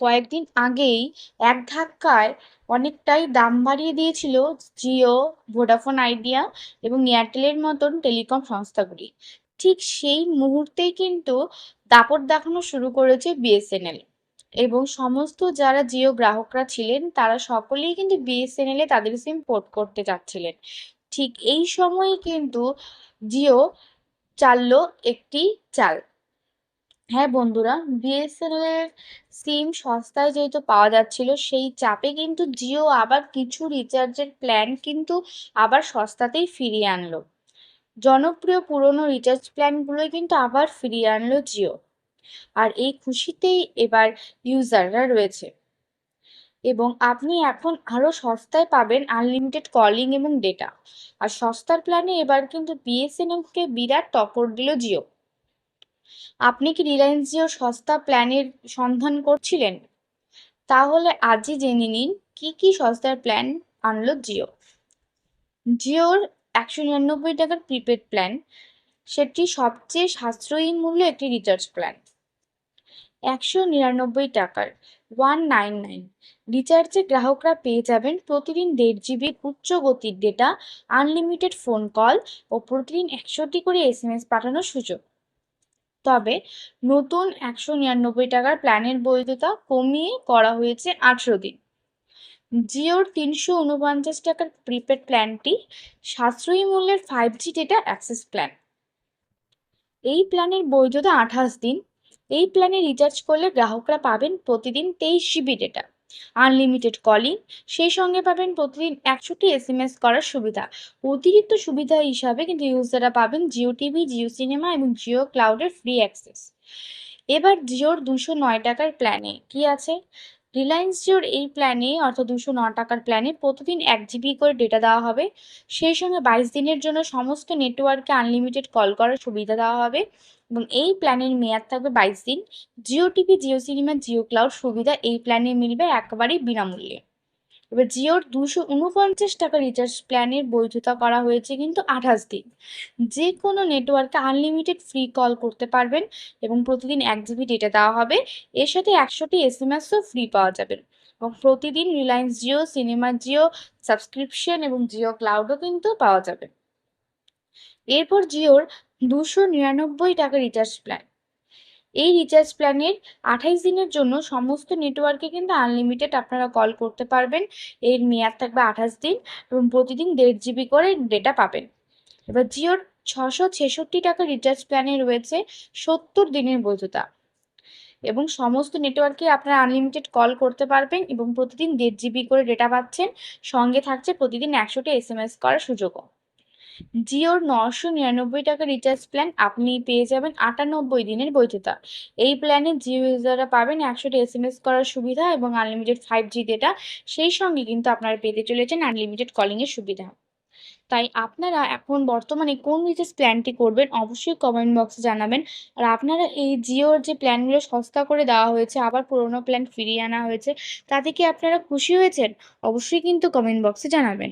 কয়েকদিন আগেই এক ধাক্কায় অনেকটাই দাম বাড়িয়ে দিয়েছিল জিও, ভোডাফোন, আইডিয়া এবং এয়ারটেলের মতন টেলিকম সংস্থাগুলি। ঠিক সেই মুহূর্তেই কিন্তু দাপট দেখানো শুরু করেছে বিএসএনএল। এবং সমস্ত যারা জিও গ্রাহকরা ছিলেন, তারা সকলেই কিন্তু বিএসএনএল এ তাদের সিম পোর্ট করতে চাচ্ছিলেন ঠিক এই সময়ে কিন্তু জিও চাললো একটি চাল। হ্যাঁ বন্ধুরা বিএসএনএল এর সিম সস্তায় যেহেতু পাওয়া যাচ্ছিল, সেই চাপে কিন্তু জিও আবার কিছু রিচার্জের প্ল্যান কিন্তু আবার সস্তাতেই ফিরিয়ে আনলো। জনপ্রিয় পুরনো রিচার্জ প্ল্যানগুলোই কিন্তু আবার ফিরিয়ে আনলো জিও আর এই খুশিতেই এবার ইউজাররা রয়েছে। এবং আপনি এখন আরও সস্তায় পাবেন আনলিমিটেড কলিং এবং ডেটা আর সস্তার প্ল্যানে এবার কিন্তু বিএসএনএলকে বিরাট টক্কর দিল জিও আপনি কি রিলায়েন্স জিও সস্তা প্ল্যানের সন্ধান করছিলেন? তাহলে আজই জেনে নিন কি কি সস্তার প্ল্যান আনলো জিও। জিওর একশো নিরানব্বই টাকার প্রিপেড প্ল্যান, সেটি সবচেয়ে সাশ্রয়ী মূল্য একটি রিচার্জ প্ল্যান। একশো নিরানব্বই টাকার ওয়ান নাইন নাইন, রিচার্জে গ্রাহকরা পেয়ে যাবেন প্রতিদিন দেড় জিবি উচ্চ গতির ডেটা আনলিমিটেড ফোন কল ও প্রতিদিন একশোটি করে এস এম এস পাঠানোর সুযোগ। তবে নতুন একশো নিরানব্বই টাকার প্ল্যানের বৈধতা কমিয়ে করা হয়েছে আঠেরো দিন। জিওর তিনশো উনপঞ্চাশ টাকার প্রিপেড প্ল্যানটি সাশ্রয়ী মূল্যের five G data access plan এই প্ল্যানের বৈধতা আঠাশ দিন। এই প্ল্যানে রিচার্জ করলে গ্রাহকরা পাবেন প্রতিদিন তেইশ জিবি ডেটা আনলিমিটেড কলিং সেই সঙ্গে পাবেন প্রতিদিন একশোটি এস এম এস করার সুবিধা। অতিরিক্ত সুবিধা হিসাবে কিন্তু ইউজাররা পাবেন জিও টিভি জিও সিনেমা এবং জিও ক্লাউডের ফ্রি অ্যাক্সেস এবার জিওর দুশো নয় টাকার প্ল্যানে কি আছে? রিলায়েন্স জিওর এই প্ল্যানে অর্থাৎ দুশো ন টাকার প্ল্যানে প্রতিদিন এক জিবি করে ডেটা দেওয়া হবে। সেই সঙ্গে বাইশ দিনের জন্য সমস্ত নেটওয়ার্কে আনলিমিটেড কল করার সুবিধা দেওয়া হবে। এবং এই প্ল্যানের মেয়াদ থাকবে বাইশ দিন। Jio TV Jio cinema Jio cloud সুবিধা এই প্ল্যানে মিলবে একেবারেই বিনামূল্যে। এবার জিওর দুশো উনপঞ্চাশ টাকা রিচার্জ প্ল্যানের বৈধতা করা হয়েছে কিন্তু আঠাশ দিন। যে কোনো নেটওয়ার্কে আনলিমিটেড ফ্রি কল করতে পারবেন এবং প্রতিদিন এক জিবি ডেটা দেওয়া হবে। এর সাথে একশোটি এস এম এসও ফ্রি পাওয়া যাবে। এবং প্রতিদিন রিলায়েন্স জিও সিনেমা জিও সাবস্ক্রিপশন এবং জিও ক্লাউডও কিন্তু পাওয়া যাবে। এরপর জিওর দুশো নিরানব্বই টাকা রিচার্জ প্ল্যান এই রিচার্জ প্ল্যানের আঠাইশ দিনের জন্য সমস্ত নেটওয়ার্কে কিন্তু আনলিমিটেড আপনারা কল করতে পারবেন। এর মেয়াদ থাকবে আঠাশ দিন এবং প্রতিদিন দেড় জিবি করে ডেটা পাবেন। এবার জিওর ছশো ছেষট্টি টাকা রিচার্জ প্ল্যানে রয়েছে সত্তর দিনের বৈধতা। এবং সমস্ত নেটওয়ার্কে আপনারা আনলিমিটেড কল করতে পারবেন এবং প্রতিদিন দেড় জিবি করে ডেটা পাচ্ছেন। সঙ্গে থাকছে প্রতিদিন একশোটা এস এম এস করার সুযোগও। জিওর নশো নিরানব্বই টাকা রিচার্জ প্ল্যান আপনি পেয়ে যাবেন আটানব্বই দিনের বৈধতা। এই প্ল্যানে জিও ইউজাররা পাবেন একশোটি এস এম এস করার সুবিধা এবং আনলিমিটেড ফাইভ জি ডেটা সেই সঙ্গে কিন্তু আপনারা পেতে চলেছেন আনলিমিটেড কলিংয়ের সুবিধা। তাই আপনারা এখন বর্তমানে কোন রিচার্জ প্ল্যানটি করবেন অবশ্যই কমেন্ট বক্সে জানাবেন। আর আপনারা এই জিওর যে প্ল্যানগুলো সস্তা করে দেওয়া হয়েছে, আবার পুরোনো প্ল্যান ফিরিয়ে আনা হয়েছে, তাতে কি আপনারা খুশি হয়েছেন? অবশ্যই কিন্তু কমেন্ট বক্সে জানাবেন।